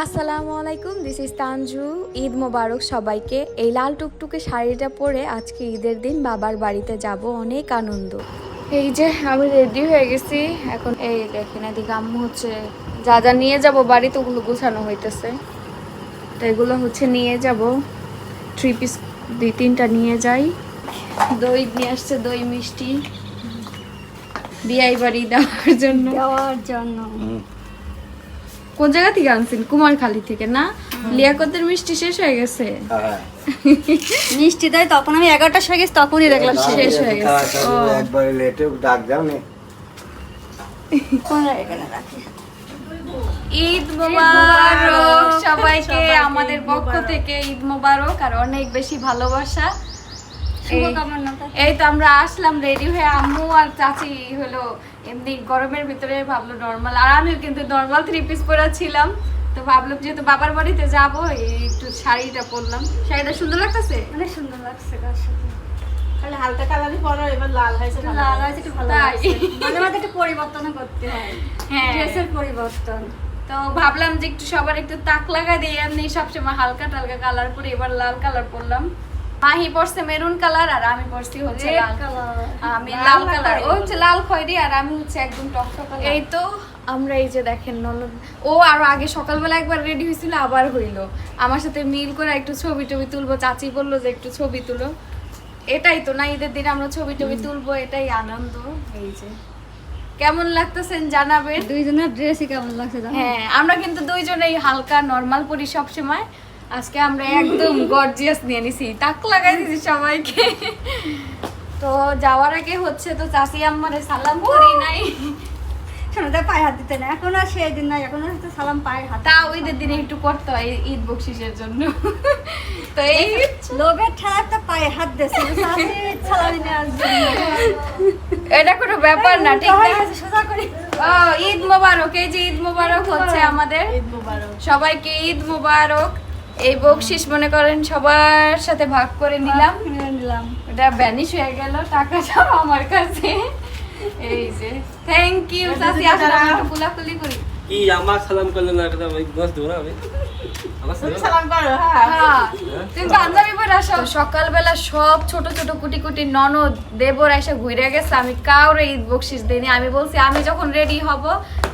আসসালামু আলাইকুম this is Tanju. Eid মোবারক সবাইকে। এই লাল টুকটুকে শাড়িটা পরে আজকে ঈদের দিন বাবার বাড়িতে যাব অনেক আনন্দ। এই যে আমি রেডি হয়ে গেছি। এখন এই দেখেন এদিকে আম্মু হচ্ছে যা যা নিয়ে যাব বাড়িতে ওগুলো গোছানো হইতেছে। তো এগুলো হচ্ছে নিয়ে যাব। থ্রি পিস দুই তিনটা নিয়ে যাই। দই নিয়ে আসছে দই মিষ্টি। বিয়াই বাড়ি দেওয়ার জন্য। দেওয়ার জন্য। কোন জায়গা থেকে আনছেন? কুমারখালী থেকে না? লিয়াকতের মিষ্টি শেষ হয়ে গেছে? হ্যাঁ। মিষ্টি দেয় তখন আমি এগারোটার সময় গেছি তখনই দেখলাম শেষ হয়ে গেছে। ও। একবারে লেটে ডাক দাও নে। কোন এখানে রাখি? ঈদ মোবারক সবাইকে আমাদের পক্ষ থেকে ঈদ মোবারক আর অনেক বেশি ভালোবাসা। এই- তো আমরা আসলাম রেডি হয়ে আম্মু আর চাচি হলো এমনি গরমের ভিতরে ভাবলো নর্মাল আর আমিও কিন্তু নর্মাল থ্রি পিস পরা ছিলাম। তো ভাবলাম যেহেতু বাবার বাড়িতে যাব একটু শাড়িটা পরলাম। শাড়িটা সুন্দর লাগতেছে? অনেক সুন্দর লাগছে সাথে হালকা কালারই পরো এবার লাল হয়েছে লাল হয়েছে একটু ভালো লাগছে। মাঝে মাঝে একটু পরিবর্তন করতে হয়। হ্যাঁ। ড্রেসের পরিবর্তন। তো ভাবলাম যে একটু সবার একটু তাক লাগা দিয়ে এমনি সবসময় হালকা টালকা কালার পরে এবার লাল কালার পরলাম। মাহি পরছে মেরুন কালার আর আমি পরছি হচ্ছে। আমি লাল কালার ও হচ্ছে লাল খয়েরি আর আমি হচ্ছে একদম টকটক এই তো আমরা এই যে দেখেন ননদ ও আরও আগে সকালবেলা একবার রেডি হয়েছিল আবার হইল। আমার সাথে মিল করে একটু ছবি টবি তুলবো চাচি বলল যে একটু ছবি তুলো। এটাই তো না ঈদের দিন আমরা ছবি টবি তুলবো এটাই আনন্দ এই যে। কেমন লাগতেছেন জানাবেন? দুইজনের ড্রেসই কেমন লাগছে হ্যাঁ আমরা কিন্তু দুইজনেই হালকা নর্মাল পরি সব সময় আজকে আমরা একদম গর্জিয়াস নিয়ে নিছি। তাক লাগাই দিছি সবাইকে। তো যাওয়ার আগে হচ্ছে তো চাষি আম্মারে সালাম করি নাই। শোনো তাই পায়ে হাত দিতে না। এখন আর সেই দিন নাই এখন হচ্ছে সালাম পায়ে হাত তা দিনে একটু করতে হয় ঈদ বকশিসের জন্য। তো এই লোভের ঠেলা পায়ে হাত সালামি এটা কোনো ব্যাপার না ঠিক গেছে, সোজা করে। ঈদ মোবারক। এই যে ঈদ মোবারক হচ্ছে আমাদের। ঈদ মুবারক। সবাইকে ঈদ মোবারক। এই বকশিস মনে করেন সবার সাথে ভাগ করে নিলাম। নিলাম। ওটা ভ্যানিশ হয়ে গেল টাকা সব আমার কাছে। এই যে থ্যাংক ইউ কুলাকুলি করি। কি আমার সালাম করলেন না আমি? সালাম সালাম করো হ্যাঁ। হ্যাঁ, আসো। সকালবেলা সব ছোট ছোট কুটি কুটি ননদ দেবর এসে ঘুরে গেছে। আমি কাউরে ঈদ বকশিস দিইনি। আমি বলছি আমি যখন রেডি হব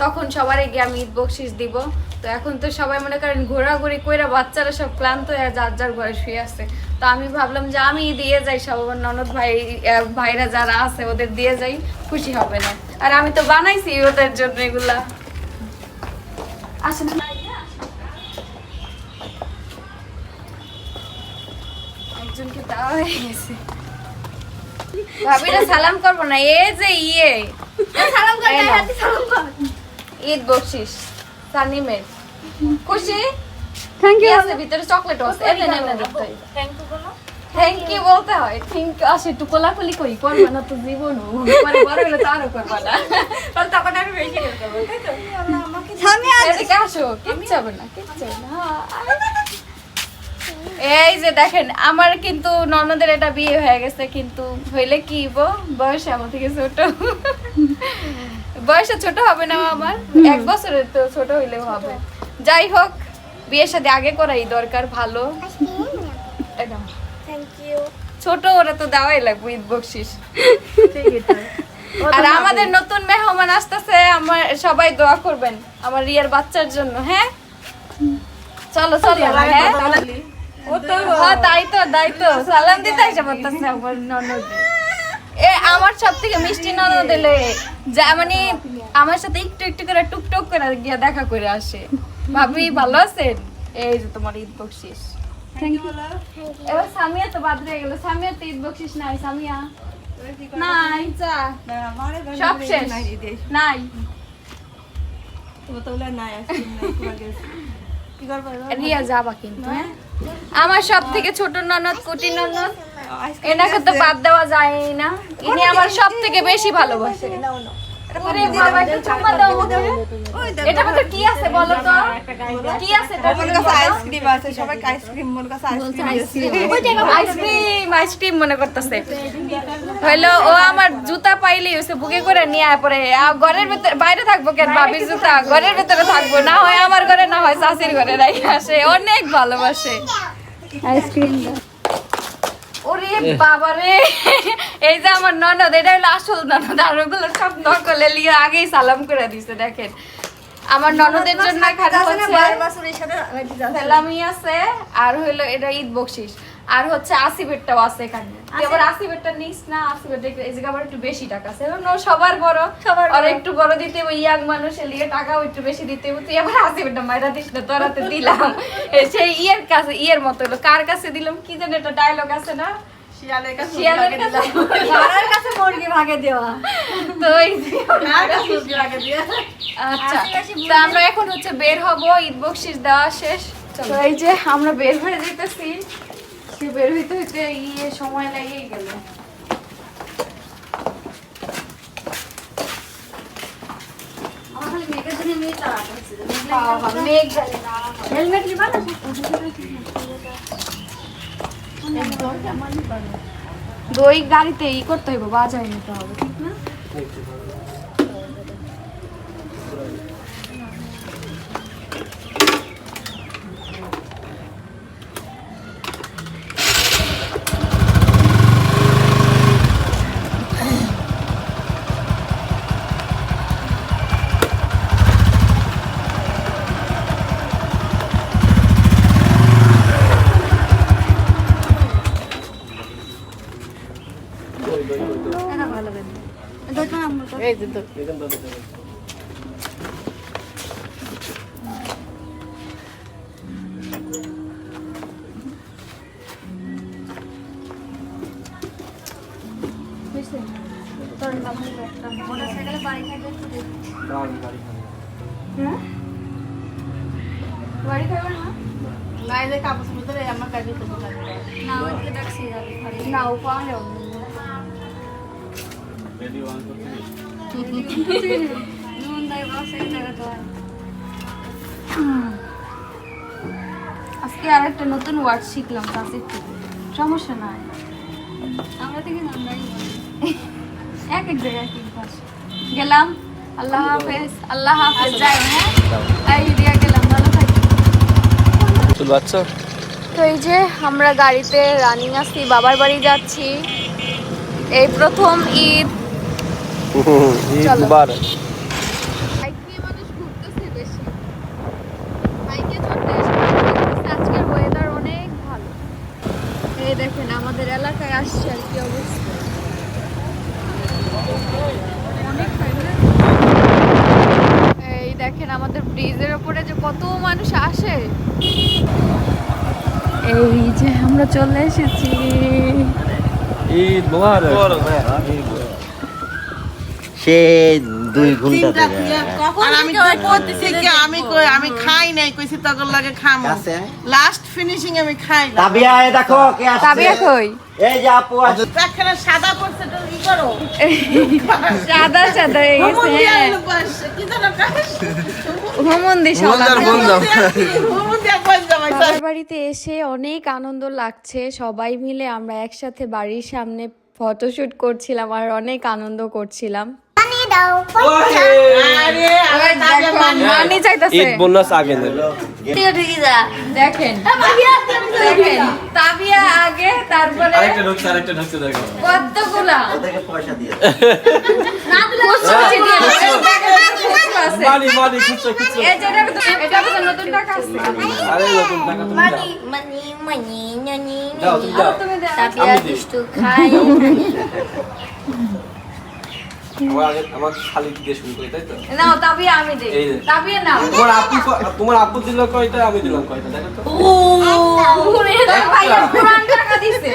তখন সবার গিয়ে আমি ঈদ বকশিস দিব। তো এখন তো সবাই মনে করেন ঘোরাঘুরি কইরা বাচ্চারা সব ক্লান্ত হয়ে যার যার ঘরে শুয়ে আছে। তো আমি ভাবলাম যে আমি দিয়ে যাই সব আমার ননদ ভাই ভাইরা যারা আছে ওদের দিয়ে যাই খুশি হবে না। আর আমি তো বানাইছি ওদের জন্য এগুলা। আসেন। একজনকে দেওয়া হয়ে গেছে। ভাবিরা সালাম করব না এ যে ইয়ে। সালাম কর। ঈদ বকশিস। সানিমের খুশি থ্যাংক ইউ আছে ভিতরে চকলেট আছে। এনে এনে দিতে থ্যাংক ইউ বলো। থ্যাংক ইউ বলতে হয়। থ্যাংক ইউ আসে একটু কোলাকুলি করি করবে না তো জীবন পরে বড় হলে তো আরও করবে না। তাহলে তখন আমি বেশি করে করব তাই তো? এদিকে আসো কিচ্ছু হবে না কিচ্ছু না। এই যে দেখেন আমার কিন্তু ননদের এটা বিয়ে হয়ে গেছে কিন্তু হইলে কি বয়সে আমার থেকে ছোট। বয়সে ছোট হবে না আমার। এক বছরের তো ছোট হইলেও হবে। যাই হোক বিয়ের সাথে আগে করাই দরকার ভালো। এটা থ্যাংক ইউ ছোট ওরা তো দেওয়াই লাগবে ঈদ বকশিস। আর আমাদের নতুন মেহমান আসতেছে আমার সবাই দোয়া করবেন আমার রিয়ার বাচ্চার জন্য হ্যাঁ? চলো চলো হ্যাঁ? ও তো হ্যাঁ তাই তো তাই তো। সালাম দিতে বলতেছে আমার ননদ। এ আমার সব থেকে মিষ্টি ননদ এলে যা মানে আমার সাথে একটু একটু করে টুকটুক করে গিয়া দেখা করে আসে। ভাবি ভালো আছেন? এই যে তোমার ঈদ বকশিস এবার সামিয়া তো বাদ রয়ে গেল। সামিয়া তো ঈদ বকশিস নাই সামিয়া? নাই চা সব শেষ। নাই। রিয়া যাবা কিন্তু হ্যাঁ? আমার সব থেকে ছোট ননদ, কুটি ননদ, এনাকে তো বাদ দেওয়া যায় না। ইনি আমার সব থেকে বেশি ভালোবাসে। ওরে বাবা একটু চুম্মা দাও আমাকে এটা মধ্যে কি আছে বলো তো? কি আছে মনে কাছে আইসক্রিম আছে সবাই আইসক্রিম মনে কাছে আইসক্রিম আইসক্রিম। আইসক্রিম। মনে করতেছে। হইল ও আমার জুতা পাইলেই হইছে বুকে করে নিয়ে পরে। ঘরের ভিতরে বাইরে থাকব কেন ভাবির জুতা? ঘরের ভিতরে থাকব। না হয় আমার ঘরে না হয় চাষির ঘরে রাখি আসে। অনেক ভালোবাসে। আইসক্রিম ওরে বাবা রে এই যে আমার ননদ এটা হলো আসল ননদ। আর ওগুলো সব নকলে লিয়ে আগেই সালাম করে দিছে দেখেন। আমার ননদের জন্য সালামি আছে আর হইল এটা ঈদ বকশিস। আর হচ্ছে আসিবেরটাও আছে এখানে। তুই আসিবেরটা নিস না? আসিবেরটা এই জায়গা আবার একটু বেশি টাকা আছে। এবং সবার বড়। সবার আর একটু বড় দিতে ইয়াং টাকাও একটু বেশি দিতে হবে। তুই আবার আসিবেরটা মাইরা দিস না তোরাতে দিলাম। সেই ইয়ের কাছে ইয়ের মতো হলো। কার কাছে দিলাম? কি জানি একটা ডায়লগ আছে না? শিয়ালের কাছে শিয়ালের কাছে ঘরের কাছে মুরগি ভাগে দেওয়া তো এই আচ্ছা তো আমরা এখন হচ্ছে বের হব ঈদ বকশিস দেওয়া শেষ তো এই যে আমরা বের হয়ে যেতেছি সে বের হইতে হইতে ইয়ে সময় লেগেই গেল মেঘ হেলমেট নিবা না দই গাড়িতে ই করতে হইব বাজারে নিতে হবে ঠিক না? বাড়ি খাবে না না এই যে কাপড় ভিতরে আমার কাছে তো না ওইদিকে যাবে বাড়ি না ও পাওয়া আর আজকে আর একটা নতুন ওয়ার্ড শিখলাম থেকে সমস্যা নাই আমরা থেকে এক এক জায়গায় গেলাম আল্লাহ হাফেজ। আল্লাহ হাফেজ। যাই হ্যাঁ? এই দিয়া গেলাম ভালো থাকি। চুল বাচ্চা? তো এই যে আমরা গাড়িতে রানিং আসছি বাবার বাড়ি যাচ্ছি। এই প্রথম ঈদ। চলো। মুবারক। বাইক নিয়ে মানুষ ঘুরতেছে বেশি। বাইকে চড়তে এসে ঘুরতেছে। আজকের ওয়েদার অনেক ভালো। এই দেখেন আমাদের এলাকায় আসছে আর কি অবস্থা অনেক ঠান্ডা। এই দেখেন আমাদের ব্রিজের ওপরে যে কত মানুষ আসে? এই যে আমরা চলে এসেছি। ঈদ মোবারক। সে দুই ঘণ্টা থেকে। আর আমি কই করতেছি কি আমি কই আমি খাই নাই কইছি তখন লাগে খামু। আছে? লাস্ট ফিনিশিং আমি খাই না তাবিয়া এ দেখো কে আসছে। তাবিয়া কই? এই যে আপু সাদা পড়ছে তো ই করো? সাদা সাদা হয়ে গেছে হ্যাঁ। কি? হুমন্দি শালা বাবার বাড়িতে এসে অনেক আনন্দ লাগছে সবাই মিলে আমরা একসাথে বাড়ির সামনে ফটোশুট করছিলাম আর অনেক আনন্দ করছিলাম। ঈদ বোনাস আগে দেখেন দেখেন তাবিয়া আগে তারপরে আরেকটা ঢুকছে আরেকটা ঢুকছে দেখো। কতগুলা? পয়সা দিয়ে। মানি মানি তুমি দাও। তুমি দাও। আমার দিয়ে শুরু করি তাই তো? নাও আমি দেই। নাও। তোমার আপু তোমার আপু দিল কয়টা আমি দিলাম কয়টা দেখো তো। পুরান টাকা দিছে।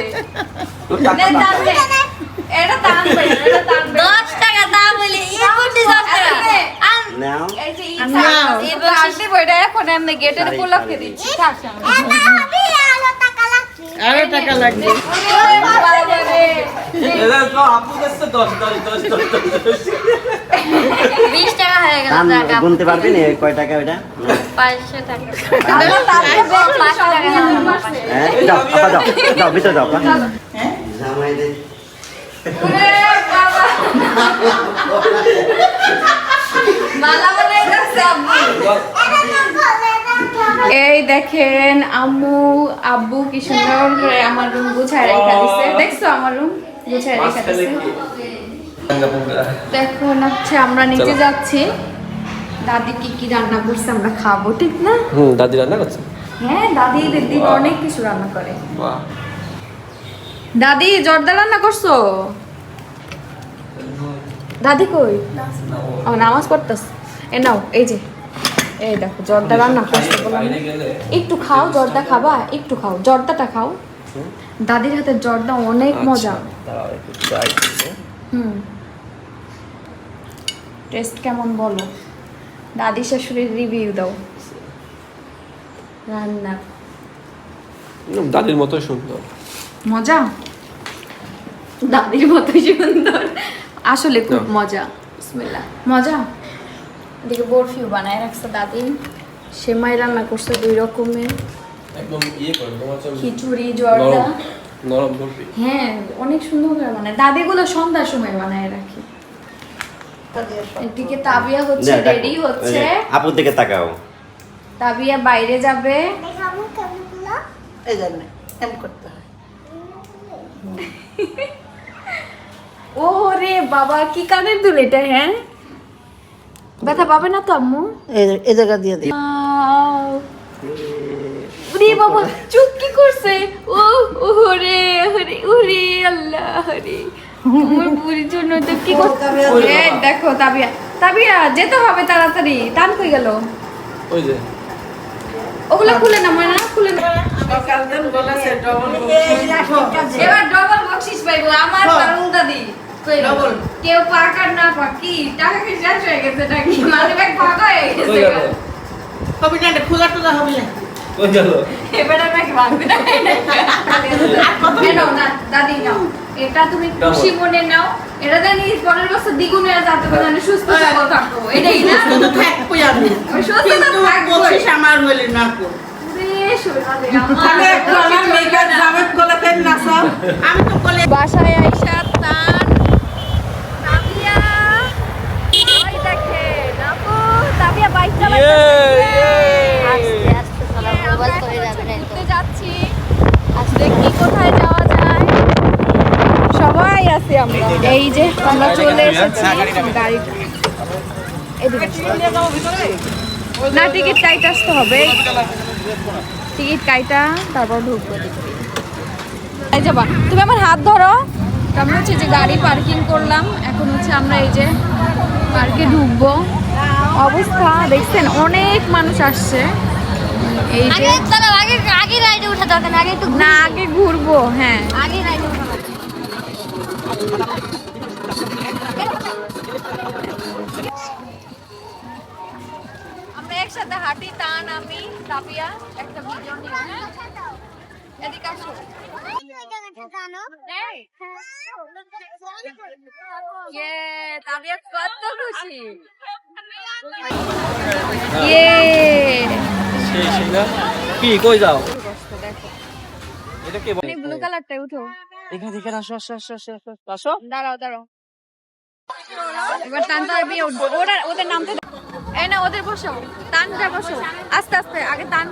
এটা এটা. নাও। এই যে এই এখন এমনি গেটের উপলক্ষে দিচ্ছি। থাক সামনে। আরও টাকা লাগবে। হয়ে গুনতে পারবি না? কয় টাকা ওইটা? পাঁচশো টাকা। পাঁচ টাকা দাম। হ্যাঁ যাও আপা যাও যাও ভিতরে যাও। মালা বানাই। এই দেখেন আম্মু আব্বু কি সুন্দর করে আমার রুম গুছায় রেখে দিছে। দেখছ আমার রুম গুছায় রেখে দিছে। হচ্ছে আমরা নিচে যাচ্ছি। দাদি কি কি রান্না করছে আমরা খাব ঠিক না? হুম দাদি রান্না করছে? হ্যাঁ দাদি দিদি অনেক কিছু রান্না করে। দাদি জর্দা রান্না করছ? দাদি কই? ও নামাজ পড়তাস এ নাও এই যে। এই দেখো জর্দা রান্না করছ বললাম একটু খাও জর্দা খাবা একটু খাও জর্দাটা খাও। দাদির হাতে জর্দা অনেক মজা। আচ্ছা, করব। হুম। টেস্ট কেমন বলো? দাদি শাশুড়ির রিভিউ দাও। রান্না। দাদির মতো সুন্দর। মজা? দাদির মতোই সুন্দর। আসলে খুব মজা। বিসমিল্লা মজা? এদিকে বরফিও বানায় রাখছে দাদি। সেমাই রান্না করছে দুই রকমের একদম ইয়ে করে তোমার খিচুড়ি জর্দা। নরম নরম হ্যাঁ অনেক সুন্দর করে বানায়। দাদিগুলো সন্ধ্যার সময় বানায় রাখি। এদিকে তাবিয়া হচ্ছে রেডি হচ্ছে। আপুর দিকে তাকাও। তাবিয়া বাইরে যাবে। এই জন্য এম করতে হয়। ও রে বাবা কি কানের দুল এটা হ্যাঁ? ব্যথা পাবে না তো আম্মু? এই জায়গা দিয়ে দিই ওরে বাবা চুপ কি করছে? ও ওরে ওরে ওরে আল্লাহ রে আমার বুড়ির জন্য তো কি করতে এই দেখো তাবিয়া। তাবিয়া যেতে হবে তাড়াতাড়ি। টান কই গেল? ওই যে। ওগুলো খুলে না খুলে না সকাল দিন বলেছে ডবল এবার ডবল বকশিস পাইবো আমার পারুল দাদি। কইলো Double. কেউ পাক আর না পাক কি টাকা কি শেষ হয়ে গেছে নাকি? মানে ব্যাগ ভাগ হয়ে গেছে গেল? না খোলা টোলা হবে না। কই গেল? এবার ব্যাগ ভাঙবে না। কেন না দাদি নাও। এটা তুমি খুশি মনে নাও। এটা জানি পরের বছর দ্বিগুণ হয়ে যাতে করে সুস্থ সবল থাকব। এটাই না? কিন্তু থাকব আমি। সুস্থ তো বলছিস আমার না কো আমার। একটু আমার মেয়েকে জামেত কোলে ফেল না সব আমি তো কোলে বাসায় আইসা তার তাবিয়া ওই দেখে নাপু তাবিয়া বাইক চালাচ্ছে আস্তে আস্তে চলা মোবাইল করে যাবে না তো ঘুরতে যাচ্ছি। দেখি কোথায় যাওয়া যায়? সবাই আছি আমরা। এই যে আমরা চলে এসেছি গাড়িটা। না টিকিট কাইতে আসতে হবে। টিকিট কাইটা তারপর ঢুকবো। যাবা তুমি আমার হাত ধরো। আমরা হচ্ছে যে গাড়ি পার্কিং করলাম। এখন হচ্ছে আমরা এই যে পার্কে ঢুকবো। অবস্থা দেখছেন অনেক মানুষ আসছে। এই যে আগে আগে আগে রাইডে উঠা দরকার আগে একটু না আগে ঘুরবো হ্যাঁ। আগে রাইডে আমরা একসাথে হাঁটি টান আমি তাপিয়া একটা ভিডিও নিয়ে। হ্যাঁ? এদিকে আসো। ইয়ে তাপিয়া কত খুশি। ইয়ে সেই সেই না কি কই যাও এটা কে বলে ব্লু কালারটা উঠো। এখানে এখানে আসো আসো আসো আসো আসো, দাঁড়াও দাঁড়াও। এবার টান তারবি ওরা ওদের নামতে। এই না ওদের বসো। টানটা বসো। আস্তে আস্তে আগে টান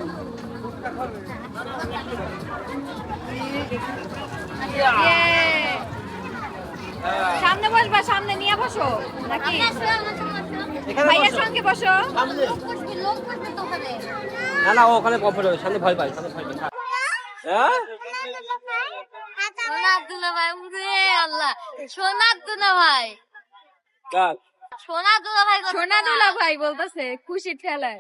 Yeah! সামনে বসবা সামনে নিয়ে বসো নাকি? ভাইয়ের সঙ্গে বসো। না না ওখানে কমফোর্ট হবে সামনে ভয় পাই সামনে ভয় পাই হ্যাঁ? সোনা দুলা ভাই উরে আল্লাহ সোনা দুলা ভাই। কাক সোনা দুলা ভাই সোনা দুলা ভাই বলতেছে খুশির ঠেলায়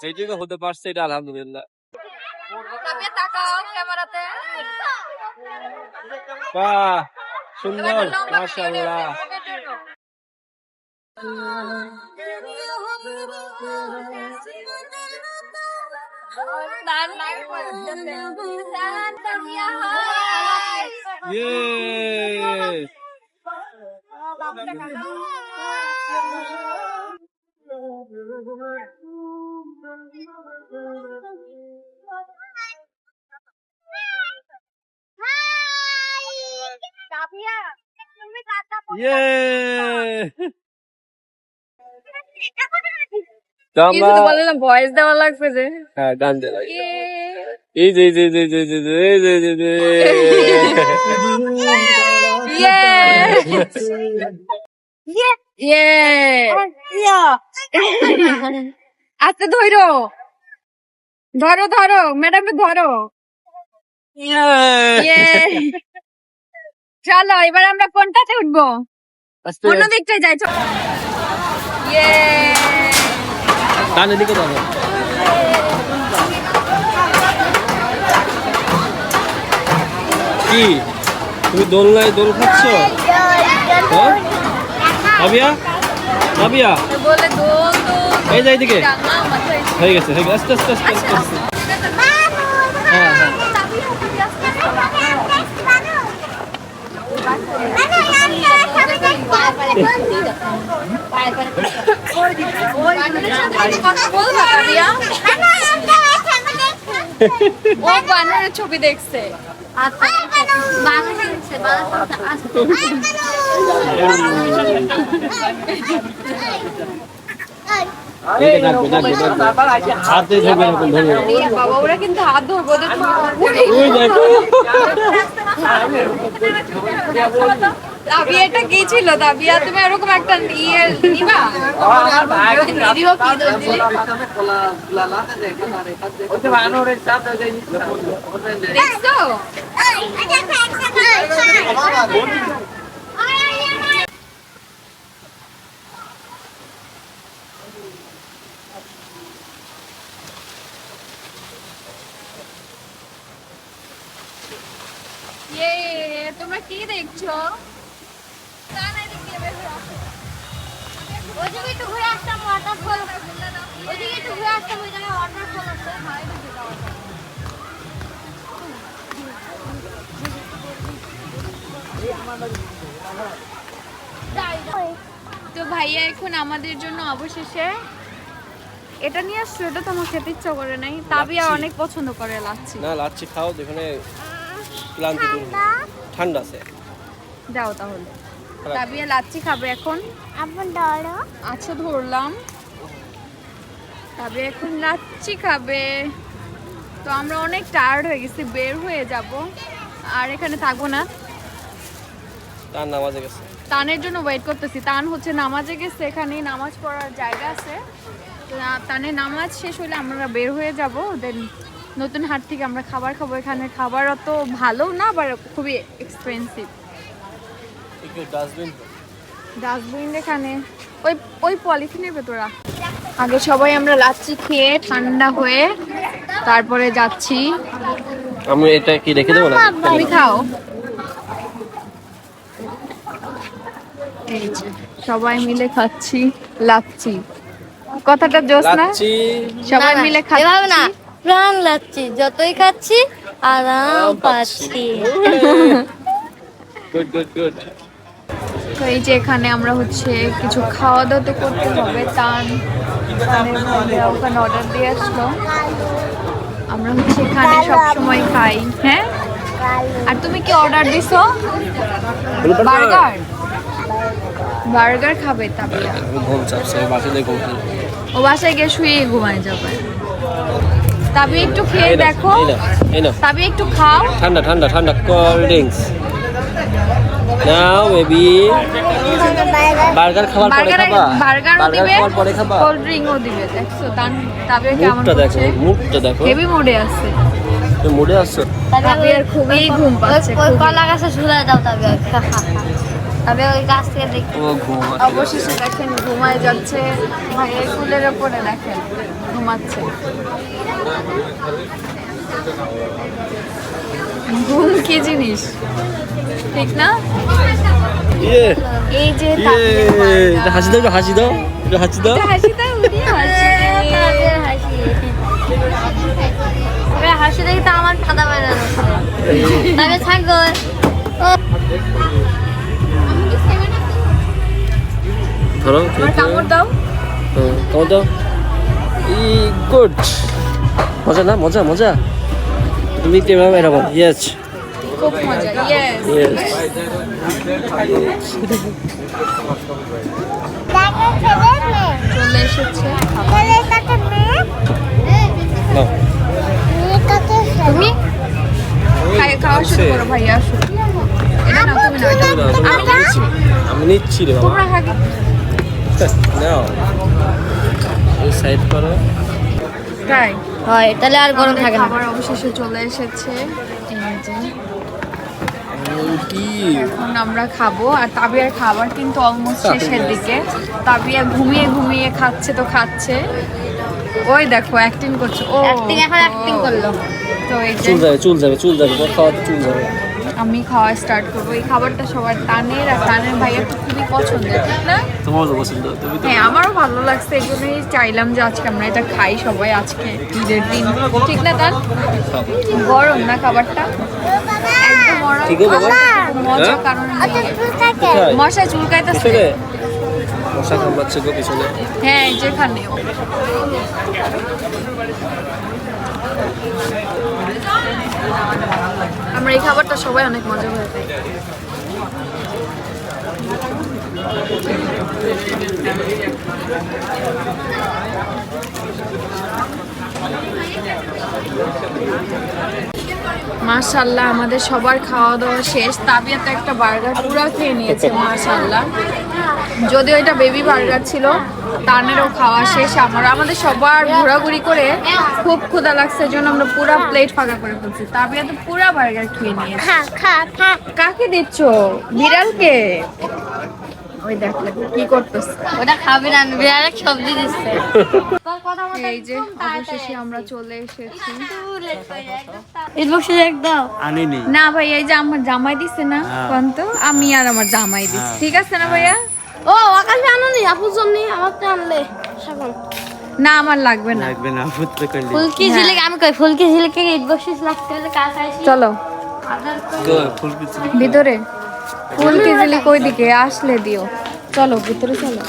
যেটুকু হতে পারছে এটা আলহামদুলিল্লাহ। তুমি তাকাও ক্যামেরাতে। বাহ সুন্দর মাশাআল্লাহ। নেবে, ওদের জন্য। ইয়ে ইয়ে আমরা ভয়েস দেওয়া লাগবে যে। হ্যাঁ গান দিয়ে এই যে এই যে এই যে যে যে যে যে ইয়ে! ইয়ে! আস্তে ধরো। ধরো ধরো ম্যাডাম ধরো। ইয়ে! চলো এবার আমরা কোনটাতে উঠবো অন্য দিকটায় যাই চলো ইয়ে ডানের দিকে দেখো কি তুমি দোলনায় দোল খাচ্ছ হ্যাঁ দোল দোল এই যে এইদিকে ডাঙা মাথায় হয়ে গেছে হয়ে গেছে আস্তে আস্তে আস্তে আস্তে আস্তে হ্যাঁ হ্যাঁ কথা বলবা কাবিয়া ও বানরের ছবি দেখছে বাবা ওরা কিন্তু হাত ধরবো ওদের তো- ওই দেখো দাবিয়া এটা কি ছিল দাবিয়া তুমি এরকম একটা ইয়ে নিবা নিদিও কি দোষ দিলে? দেখছ ইয়ে তোমরা কি দেখছ ওয়াটারফল ওদিকে একটু ঘুরে আসতাম ওই জায়গায় ওয়াটারফল আছে দিকে যাওয়া যায়। যাই, যাই। তো ভাইয়া এখন আমাদের জন্য অবশেষে এটা নিয়ে আসছো এটা তো আমার খেতে ইচ্ছা করে নাই তাবিয়া লাচ্ছি। অনেক পছন্দ করে লাচ্ছি না লাচ্ছি খাও যেখানে ক্লান্তি দূর হবে। ঠান্ডা আছে দাও তাহলে। তাবিয়া লাচ্ছি খাবে এখন? আচ্ছা ধরলাম। তবে এখন লাচ্ছি খাবে। তো আমরা অনেক টায়ার্ড হয়ে গেছি বের হয়ে যাব। আর এখানে থাকব না। তার নামাজে গেছে। তানের জন্য ওয়েট করতেছি। তান হচ্ছে নামাজে গেছে এখানে নামাজ পড়ার জায়গা আছে। তো তানের নামাজ শেষ হলে আমরা বের হয়ে যাব। দেন নতুন হাট থেকে আমরা খাবার খাব। এখানে খাবার অত ভালো না আবার খুবই এক্সপেন্সিভ ডাস্টবিন ডাস্টবিন এখানে। ওই ওই পলিথিনের ভেতরা আগে সবাই আমরা লাচ্ছি খেয়ে ঠান্ডা হয়ে তারপরে যাচ্ছি। আমি এটা কি রেখে দেবো না? তুমি খাও। সবাই মিলে খাচ্ছি লাচ্ছি। কথাটা জোস না? সবাই মিলে এভাবে না প্রাণ লাচ্ছি। যতই খাচ্ছি আরাম পাচ্ছি। গুড গুড গুড তো এই যে এখানে আমরা হচ্ছে কিছু খাওয়া দাওয়া তো করতে হবে তান ওখানে অর্ডার দিয়ে আসলো। আমরা হচ্ছে এখানে সবসময় খাই হ্যাঁ? আর তুমি কি অর্ডার দিছো? বার্গার? বার্গার খাবে বাসাতে ঘুম ও বাসায় গিয়ে শুয়ে ঘুমায় যাবে। তবে একটু খেয়ে দেখো। তবে একটু খাও। ঠান্ডা ঠান্ডা ঠান্ডা কোল্ড ড্রিঙ্কস নাও বেবি বার্গার খাবার পরে খাবা? বার্গারও বার্গার দিবে খাওয়ার পরে খাবা? কোল্ড ড্রিঙ্কও দিবে দেখছ? তান তবে কেমন দেখো মুখটা দেখো। হেভি মোডে আছে। তুমি মুডে আসছো তবে আর খুবই ঘুম পাচ্ছে ওই কলা গাছে ঝুলাই দাও তবে তবে ওই গাছ থেকে দেখি ও ঘুম অবশেষে দেখেন ঘুমায় যাচ্ছে। ভাইয়ের কুলের ওপরে দেখেন ঘুমাচ্ছে। ঘুম কি জিনিস? ঠিক না? ইয়ে। এই যে ইয়ে। হাসি দাও হাসি দাও হাসি দাও। হাসি দাও হাসি। দেখি তো আমার খাদা বেড়া তবে ছাগল। ধরো কামড় দাও। কামড় দাও। ই গুড। মজা না? মজা মজা। তুমি কীভাবে এরকম ইয়েস খুব মজা ইয়েস চলে এসেছে। তুমি? খাওয়া শুরু করো ভাইয়া শুরু এটা নাও তুমি নাও আমি নিচ্ছি। আমি নিচ্ছি রে বাবা। তোমরা খাগে নাও। এই সাইড করো। তাই হয় তাহলে আর গরম থাকে না। খাবার অবশেষে চলে এসেছে। কি এখন আমরা খাব আর তাবিয়ার খাবার কিন্তু অলমোস্ট শেষের দিকে। তাবিয়া ঘুমিয়ে ঘুমিয়ে খাচ্ছে তো খাচ্ছে। ওই দেখো অ্যাক্টিং করছে। ও অ্যাক্টিং এখন অ্যাক্টিং করল। তো এই চুল যাবে চুল যাবে চুল যাবে খাওয়াতে চুল যাবে। আমি খাওয়া স্টার্ট করব। এই খাবারটা সবার টানের আর টানের ভাইয়ের তো খুবই পছন্দের ঠিক না তোমার পছন্দ তুমি হ্যাঁ আমারও ভালো লাগছে এই জন্যই চাইলাম যে আজকে আমরা এটা খাই সবাই আজকে ঈদের দিন। ঠিক না তার গরম না খাবারটা? একদম বাবা? মজা হ্যাঁ? কারণ কোথায়? মশা চুলকাইতেছে। মশা কামড়াচ্ছে গো পিছনে। হ্যাঁ যেখানে আমরা এই খাবারটা সবাই অনেক মজা করে খাই। মাশাল্লাহ আমাদের সবার খাওয়া দাওয়া শেষ। তাবিয়া তো একটা বার্গার পুরা খেয়ে নিয়েছে মাশাল্লাহ যদিও এটা বেবি বার্গার ছিল তানেরও খাওয়া শেষ আমার আমাদের সবার ঘোরাঘুরি করে খুব ক্ষুধা লাগছে এই জন্য আমরা পুরো প্লেট ফাঁকা করে ফেলছি। তাবিয়া তো পুরো বার্গার খেয়ে নিয়েছে। খা খা খা। কাকে দিচ্ছ? বিড়ালকে? ওই দেখো কি করতেছে। ওটা খাবে না বিড়ালে সবজি দিচ্ছে। এই যে অবশেষে আমরা চলে এসেছি। না ভাই এই যে আমার জামাই দিছে না কোন তো? আমি আর আমার জামাই দিছি ঠিক আছে না ভাইয়া? ও আকাশে আনো নি? আপুর জন্য আমার তো আনলে। সাবান। না আমার লাগবে না। লাগবে না আপুর তো কইলি ফুলকি ঝিলিকে আমি কই? ফুলকি ঝিলিকে ইটবক্সে লাগতে হলে কাজ আইছি চলো। ভিতরে। ফুলকি কই দিকে আসলে দিও। চলো ভিতরে চলো।